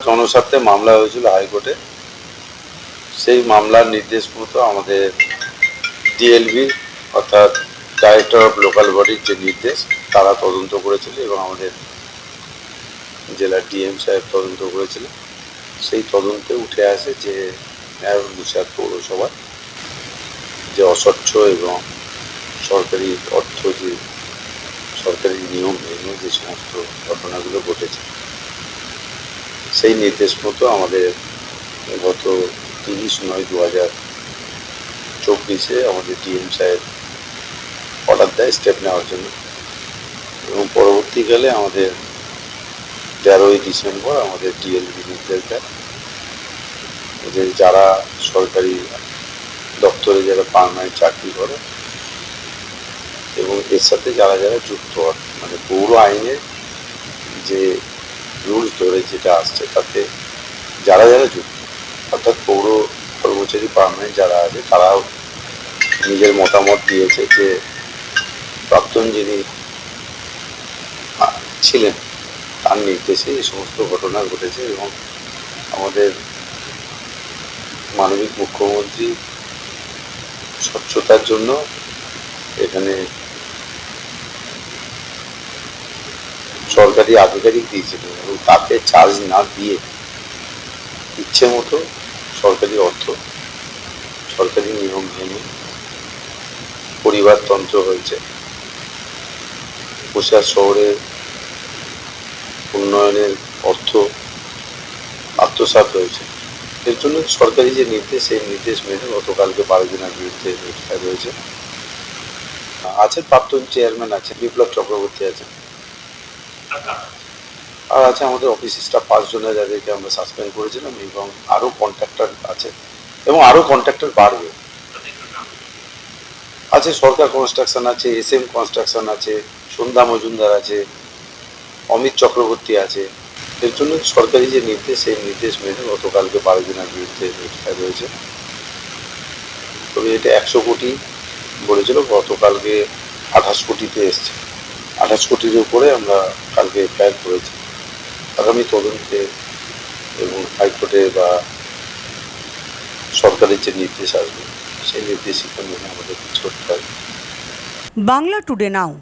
জনস্বার্থে মামলা হয়েছিল হাইকোর্টে। সেই মামলার নির্দেশ মতো আমাদের ডিএলবি অর্থাৎ ডাইরেক্টর অফ লোকাল বডির যে নির্দেশ, তারা তদন্ত করেছিল এবং আমাদের জেলার ডিএম সাহেব তদন্ত করেছিলেন সেই তদন্তে উঠে আসে যে মুসাদ পৌরসভায় যে অস্বচ্ছ এবং সরকারি অর্থ যে, সরকারি নিয়ম মেনে যে সমস্ত ঘটনাগুলো ঘটেছে সেই নির্দেশ মতো আমাদের গত তিরিশ নয় দু হাজার চব্বিশে আমাদের ডিএম সাহেব অর্ডার দেয় স্টেপ নেওয়ার জন্য। এবং পরবর্তীকালে আমাদের তেরোই ডিসেম্বর আমাদের ডিএলবি নির্দেশ দেয় যে যারা সরকারি দপ্তরে যারা পারমানেন্ট চাকরি করে এবং এর সাথে যারা যারা যুক্ত মানে পৌর আইনে যে রুলস ধরে যেটা আসছে তাতে যারা যারা যুক্ত, অর্থাৎ পৌর কর্মচারী পার্মানেন্ট যারা আছে, তারাও নিজের মতামত দিয়েছে যে প্রাক্তন যিনি ছিলেন, তার নির্দেশে এই সমস্ত ঘটনা ঘটেছে এবং আমাদের মানবিক মুখ্যমন্ত্রী স্বচ্ছতার জন্য এখানে সরকারি আধিকারিক দিয়েছিলেন এবং তাকে চার্জ না দিয়ে ইচ্ছে মতো সরকারি অর্থ, সরকারি নিয়ম ভেঙে পরিবারতন্ত্র হয়েছে। বসিরহাট শহরের উন্নয়নের অর্থ আত্মসাৎ হয়েছে। এর জন্য সরকারি যে নির্দেশ, সেই নির্দেশ মেনে গতকালকে বারো দিনের বিরুদ্ধে রয়েছে আছে প্রাক্তন চেয়ারম্যান আছে বিপ্লব চক্রবর্তী আছে আর আছে আমাদের অফিস স্টাফ পাঁচজনের যাদেরকে আমরা সাসপেন্ড করেছিলাম এবং আরও কন্ট্রাক্টর আছে এবং আরও কন্ট্রাক্টর বাড়বে। আছে সরকার কনস্ট্রাকশন আছে এস এম কনস্ট্রাকশন আছে, সন্ধ্যা মজুমদার আছে, অমিত চক্রবর্তী আছে। এর জন্য সরকারি যে নির্দেশ, সেই নির্দেশ মেনে গতকালকে বারো দিনের বিরুদ্ধে নোটিফাই রয়েছে তবে এটা একশো কোটি বলেছিল, গতকালকে আঠাশ কোটিতে এসছে। আঠাশ কোটির উপরে আমরা কালকে এফআইআর করেছি। আগামী তদন্তে এবং হাইকোর্টে বা সরকারের যে নির্দেশ আসবে, সেই নির্দেশিকা মেনে আমাদের কিছু করতে হবে। বাংলা টুডে নাও